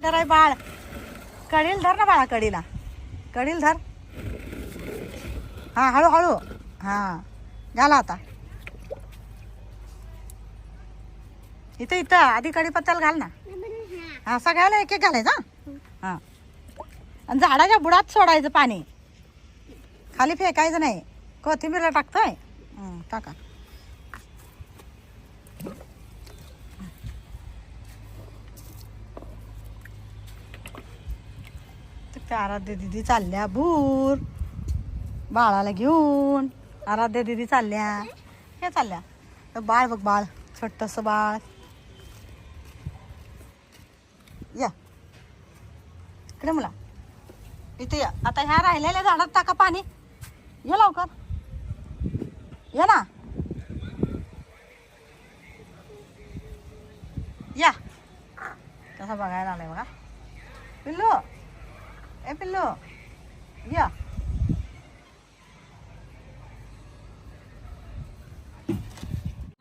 धर आहे बाळ. कडील धर ना बाळा कडीला कडील धर. हा हळूहळू. हा झाला आता. इथं इथं आधी कढीपत्त्याला घाल ना. हां सगळ्याला एक एक घालायचं हा. आणि झाडाच्या बुडात सोडायचं पाणी. खाली फेकायचं नाही. कोथिंबीरला टाकतोय. टाका. त्या आराध्य दिदी चालल्या भूर. बाळाला घेऊन आराध्य दिदी चालल्या. हे चालल्या. तर बाळ बघ बाळ छोटस बाळ. या. इकडे मुला. इथे या. आता ह्या राहिलेल्या झाडात टाका पाणी. ये लवकर. ये ना. या. तसं बघायला आलाय बघा. पिल्लू. ए पिल्लू या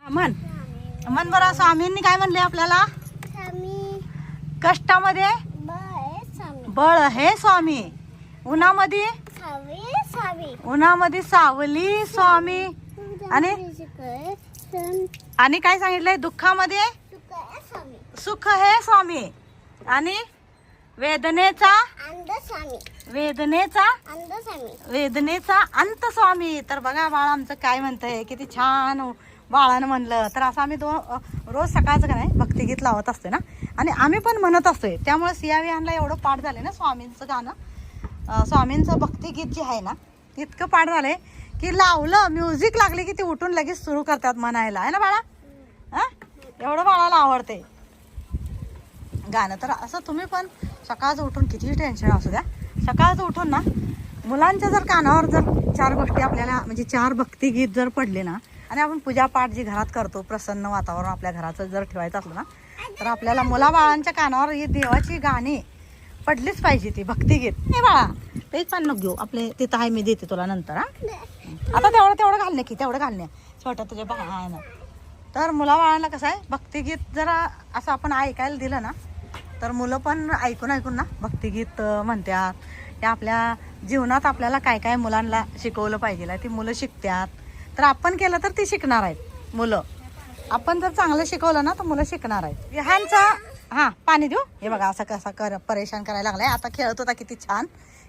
म्हण म्हण बरं स्वामींनी काय म्हणले आपल्याला? कष्टामध्ये? बळ हे स्वामी. उन्हामध्ये? उन्हामध्ये सावली स्वामी. आणि? आणि काय सांगितलंय? दुःखामध्ये? सुख हे स्वामी. आणि? वेदनेचा वेदनेचा वेदनेचा अंत स्वामी तर बघा बाळ आमचं काय म्हणतंय किती छान बाळानं म्हणलं. तर असं आम्ही दोन रोज सकाळचं का नाही भक्तिगीत लावत असतोय ना? आणि आम्ही पण म्हणत असतोय. त्यामुळे सिया विहानला एवढं पाठ झालं ना स्वामींचं गाणं. स्वामींचं भक्तिगीत जे आहे ना इतकं पाठ झालंय की लावलं म्युझिक लागली की ती उठून लगेच सुरू करतात म्हणायला. आहे ना बाळा? हा एवढं बाळाला आवडते गाणं तर असं तुम्ही पण सकाळचं उठून कितीही टेन्शन असू द्या सकाळचं उठून ना मुलांच्या जर कानावर जर चार गोष्टी आपल्याला म्हणजे चार भक्तिगीत जर पडले ना आणि आपण पूजापाठ जी घरात करतो प्रसन्न वातावरण आपल्या घराचं जर ठेवायचं असलं ना तर आपल्याला मुलाबाळांच्या कानावर ही देवाची गाणी पडलीच पाहिजे ती भक्तिगीत नाही बाळा तेच पान घेऊ आपले तिथं आहे मी देते तुला नंतर हा. आता तेवढं तेवढं घालणे की तेवढं घालणे. छोट्या तुझ्या बाळा तर मुलाबाळांना कसं आहे भक्तिगीत जरा असं आपण ऐकायला दिलं ना तर मुलं पण ऐकून ऐकून ना भक्तिगीत म्हणतात या आपल्या जीवनात आपल्याला काय काय मुलांना शिकवलं पाहिजे ती मुलं शिकतात तर आपण केलं तर ती शिकणार आहेत मुलं. आपण जर चांगलं शिकवलं ना तर मुलं शिकणार आहेत. ह्यांचा हां पाणी देऊ. हे बघा असं कसा कर परेशान करायला लागलाय. आता खेळत होता किती छान.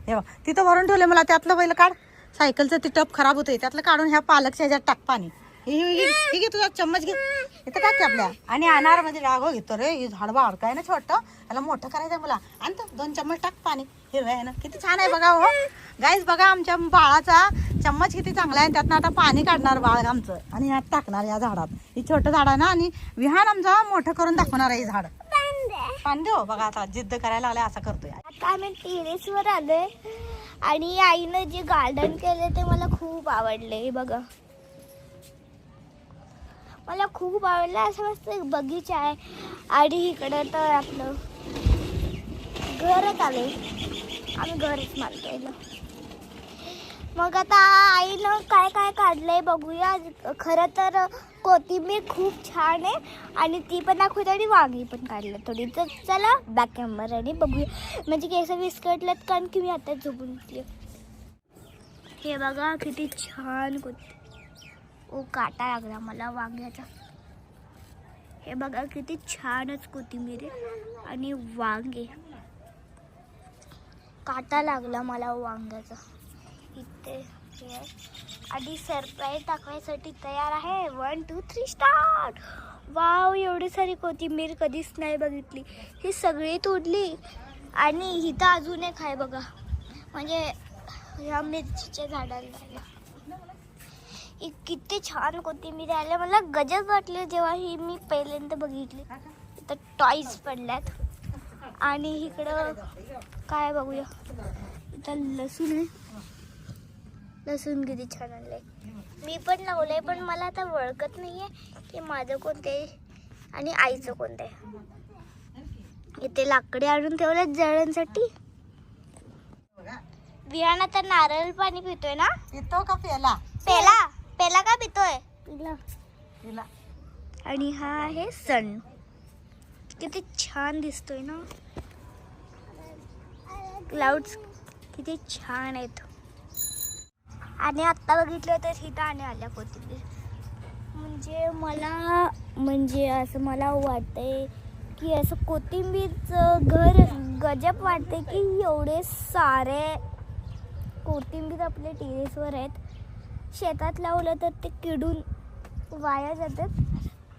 हे बघ तिथं भरून ठेवले मला त्यातलं पहिलं काढ. सायकलचं ती टप खराब होते त्यातलं काढून ह्या पालकच्या ह्याच्यात टाक पाणी. हे घे तुझा चम्मच घे. इथं टाक आपल्या. आणि अनारमध्ये रागो हो घेतो रे. हे झाड ना छोटं. याला मोठं करायचं मला आणतो दोन चम्मच टाक पाणी. हिरव्या आहे ना. किती छान आहे बघा हो. गाईज बघा आमच्या बाळाचा चम्मच किती चांगला आहे. त्यातनं आता पाणी काढणार बाळ आमचं. आणि ह्यात टाकणार या झाडात. ही छोटं झाड आहे ना. आणि विहान आमचा मोठं करून दाखवणार आहे हे झाड. पांदे हो. बघा आता जिद्द करायला आलाय असं करतोय. आता आम्ही टेरेसवर आलोय. आणि आईनं जे गार्डन केले ते मला खूप आवडले बघा. मला खूप आवडलं. असं मस्त एक बगीचा आहे. आणि इकडं तर आपलं घरच आले. आम्ही घरच मारतोय ना. मग आता आईनं काय काय काढलंय बघूया. खरं तर कोथिंबीर खूप छान आहे. आणि ती पण दाखवते आणि वांगी पण काढलं थोडी. तर चला बॅक आणि बघूया. म्हणजे केस विस्कटलेत कारण की मी आता झोपून उठली. हे बघा किती छान कोथिंबीर. ओ काटा लागला मला वांग्याचा. हे बघा किती छानच कोथिंबीर आणि वांगे. काटा लागला मला वांग्याचा. इथे आधी सरप्राईज दाखवायसाठी तयार आहे. One two three start wow एवढी सारी कोथिंबीर कधीच नाही बघितली. ही सगळी तोडली आणि इथं अजून एक आहे बघा. म्हणजे ह्या मिरचीच्या झाडाला लागला. किती छान कोथिंबीर आल्या मला गजब वाटले जेव्हा ही मी पहिल्यांदा बघितली. इथं टॉईज पडल्यात. आणि इकडं काय बघूया. इथं लसूण आहे. लसूण किती छान आणलंय. मी पण लावलंय पण मला आता ओळखत नाहीये की माझं कोणते आणि आईचं कोणतं आहे. इथे लाकडे आणून ठेवलेत जळणसाठी विहान आता नारळ पाणी पितोय ना? पितो का पेला पेला पेला का पितोय? पिला. पिला. आणि हा आहे सण. किती छान दिसतोय ना? क्लाउड्स किती छान आहेत. आणि आत्ता बघितलं तर हिथं आणि आल्या कोथिंबीर. म्हणजे मला म्हणजे असं मला वाटतंय की असं कोथिंबीरचं घर गजब वाटते की एवढे सारे कोथिंबीर आपल्या टेरेसवर आहेत. शेतात लावलं तर ते किडून वाया जातात.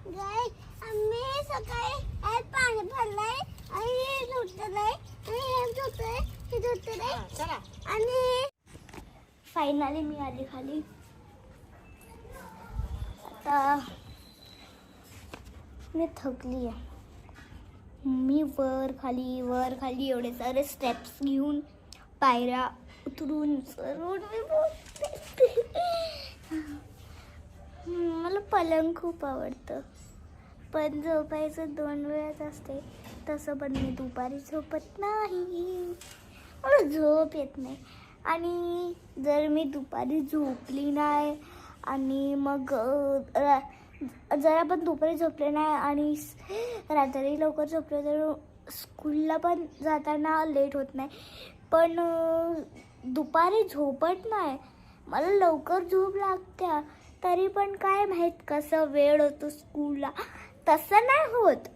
गाय आम्ही सकाळी आज पाणी भरलंय आणि हे धुतलंय आणि हे धुतलंय हे धुतलंय चला. आणि फायनली मी आली खाली. आता मी थकली आहे. मी वर खाली वर खाली एवढे सारे स्टेप्स घेऊन पायऱ्या उतरून चढून मी बोलते. मला पलंग खूप आवडतं. पण झोपायचं दोन वेळाच असते. तसं पण मी दुपारी झोपत नाही. मला झोप येत नाही. आणि जर मी दुपारी झोपली नाही आणि मग रा- जर आपण दुपारी झोपले नाही आणि रात्री लवकर झोपले तर स्कूलला पण जाताना लेट होत नाही. पण दुपारी झोपत नाही. मला लवकर झोप लागत्या. तरी पण काय माहीत कसं वेळ होतो स्कूलला तसं नाही होत.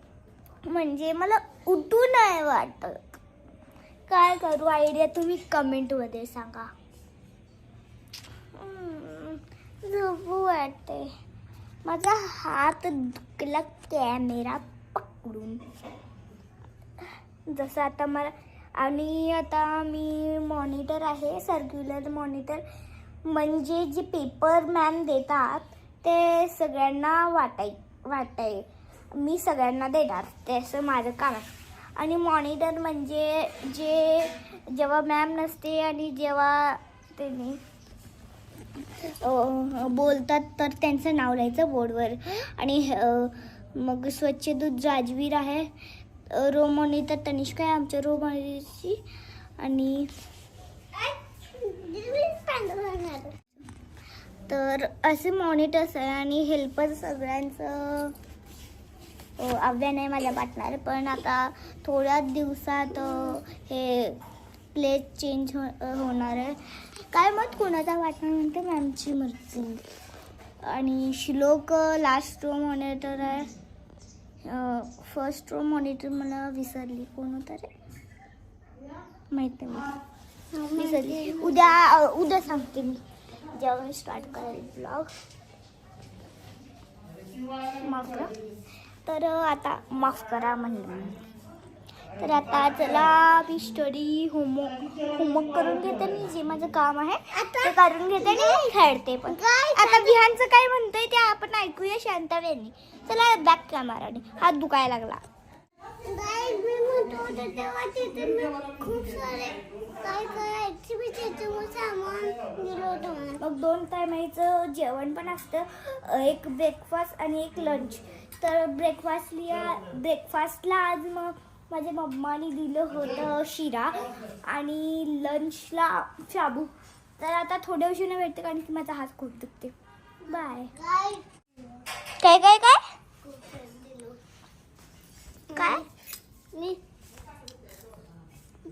म्हणजे मला उठू नाही वाटत. काय करू? आयडिया तुम्ही कमेंटमध्ये सांगा. झोपू वाटते. माझा हात दुखला कॅमेरा पकडून. जसं आता मला आणि आता मी मॉनिटर आहे सर्क्युलर मॉनिटर म्हणजे जे पेपर मॅन देतात ते सगळ्यांना वाटाय वाटाय मी सगळ्यांना देणार. ते असं माझं काम आहे. आणि मॉनिटर म्हणजे जे जेव्हा मॅम नसते आणि जेव्हा त्यांनी बोलतात तर त्यांचं नाव लिहायचं बोर्डवर. आणि मग स्वच्छ दूध जाजवीर आहे. रोमोनी रो मॉनिटर तनिष्का आहे आमच्या रोमोनीची आणि तर असे मॉनिटर्स आहे आणि हेल्पर सगळ्यांचं अ, आव्हान आहे माझ्या पार्टनर पण आता थोड्या दिवसात हे प्लेस चेंज हो होणार आहे. काय मत कोणाचा वाटणार म्हणते मॅमची मर्जी. आणि श्लोक लास्ट रो मॉनिटर आहे. फर्स्ट रो मॉनिटर मला विसरली. कोण होता रे? माहीत नाही. उद्या उद्या सांगते मी. जेव्हा मी स्टार्ट करेल ब्लॉग माफ करा. तर आता माफ करा म्हणलं तर आता चला मी स्टडी होमवर्क होमवर्क करून घेते आणि जे माझं काम आहे ते करून घेते आणि खेळते पण. आता विहानचं काय म्हणतंय ते आपण ऐकूया शांतव यांनी चला बॅक कॅमेराने हात दुखायला लागला. खूप सारे काय काय सामान मग दोन टायमाचं जेवण पण असतं. एक ब्रेकफास्ट आणि एक लंच तर ब्रेकफास्टला ब्रेकफास्टला आज मग माझ्या मम्माने दिलं होतं शिरा आणि लंचला शाबू. तर आता थोड्या उशिरा भेटते कारण की माझा हात खूप दुखते बाय काय काय? काय? काय? मी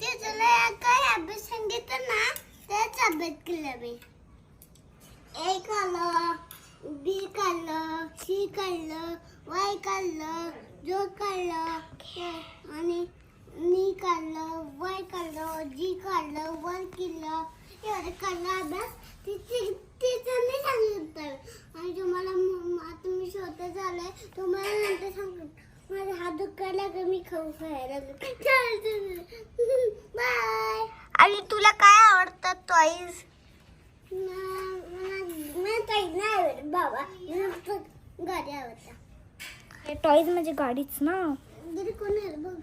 ते तुला काय अभ्यास सांगितलं ना त्याच अभ्यास केला मी. ए काढलं बी काढलं सी काढलं वाय काढलं जो काढलं आणि नी काढलं वाय काढलं जी काढलं वर किल्लं एवढं काढलं अभ्यास तिचं मी सांगितलं. आणि तुम्हाला म- आता मी स्वतः झालंय तुम्हाला नंतर सांगितलं माझा हात दुखायला का मी खाऊ खायला बाय आणि तुला काय आवडतात टॉईज मला काही नाही आवडत बाबा. मला फक्त गाडी आवडतात. टॉईज म्हणजे गाडीच ना? कोण आहे बघ